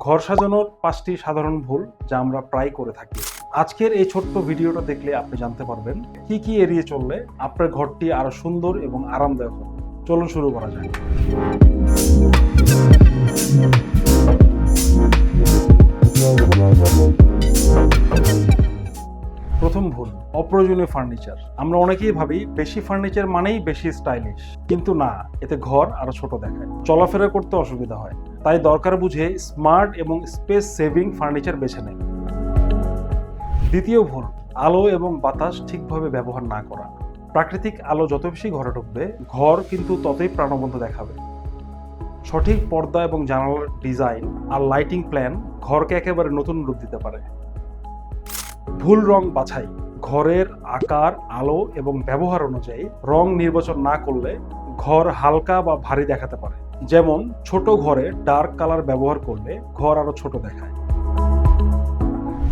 ঘর সাজানোর পাঁচটি সাধারণ ভুল যা আমরা প্রায় করে থাকি। আজকের এই ছোট্ট ভিডিওটা দেখলে আপনি জানতে পারবেন কি কি এড়িয়ে চললে আপনার ঘরটি আরও সুন্দর এবং আরামদায়ক হবে। চলুন শুরু করা যায় প্রথম ভুল, অপ্রয়োজনীয় ফার্নিচার। আমরা অনেকেই ভাবি বেশি ফার্নিচার মানেই বেশি স্টাইলিশ কিন্তু না, এতে ঘর আরও ছোট দেখায়। চলাফেরা করতে অসুবিধা হয়। তাই দরকার বুঝে স্মার্ট এবং স্পেস সেভিং ফার্নিচার বেছে নেয় দ্বিতীয় ভুল, আলো এবং বাতাস ঠিকভাবে ব্যবহার না করা। প্রাকৃতিক আলো যত বেশি ঘরে ঢুকবে, ঘর কিন্তু ততই প্রাণবন্ত দেখাবে। সঠিক পর্দা এবং জানালার ডিজাইন আর লাইটিং প্ল্যান ঘরকে একেবারে নতুন রূপ দিতে পারে। ভুল রং বাছাই, ঘরের আকার, আলো এবং ব্যবহার অনুযায়ী রং নির্বাচন না করলে ঘর হালকা বা ভারী দেখাতে পারে। যেমন ছোট ঘরে ডার্ক কালার ব্যবহার করলে ঘর আরও ছোট দেখায়।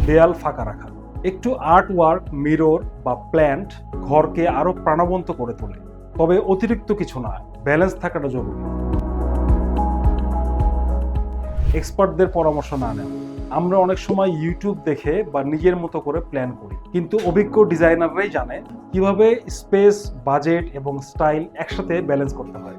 দেয়াল ফাঁকা রাখা। একটু আর্ট ওয়ার্ক মিরর বা প্ল্যান্ট ঘরকে আরও প্রাণবন্ত করে তোলে। তবে অতিরিক্ত কিছু না ব্যালেন্স থাকাটা জরুরি। এক্সপার্টদের পরামর্শ না নেওয়া। আমরা অনেক সময় ইউটিউব দেখে বা নিজের মতো করে প্ল্যান করি। কিন্তু অভিজ্ঞ ডিজাইনাররাই জানে কীভাবে স্পেস বাজেট এবং স্টাইল একসাথে ব্যালেন্স করতে হয়।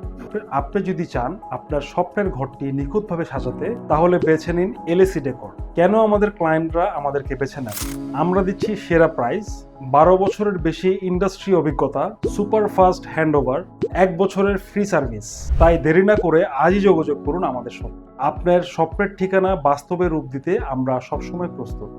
আপনি যদি চান আপনার স্বপ্নের ঘরটি নিখুঁতভাবে সাজাতে, তাহলে বেছে নিন এলএসি ডেকর। কেন আমাদের ক্লায়েন্টরা আমাদেরকে বেছে নেন? আমরা দিচ্ছি সেরা প্রাইস বারো বছরের বেশি ইন্ডাস্ট্রি অভিজ্ঞতা সুপার ফাস্ট হ্যান্ডওভার এক বছরের ফ্রি সার্ভিস তাই দেরি না করে আজই যোগাযোগ করুন আমাদের সঙ্গে আপনার স্বপ্নের ঠিকানা বাস্তবে রূপ দিতে আমরা সবসময় প্রস্তুত।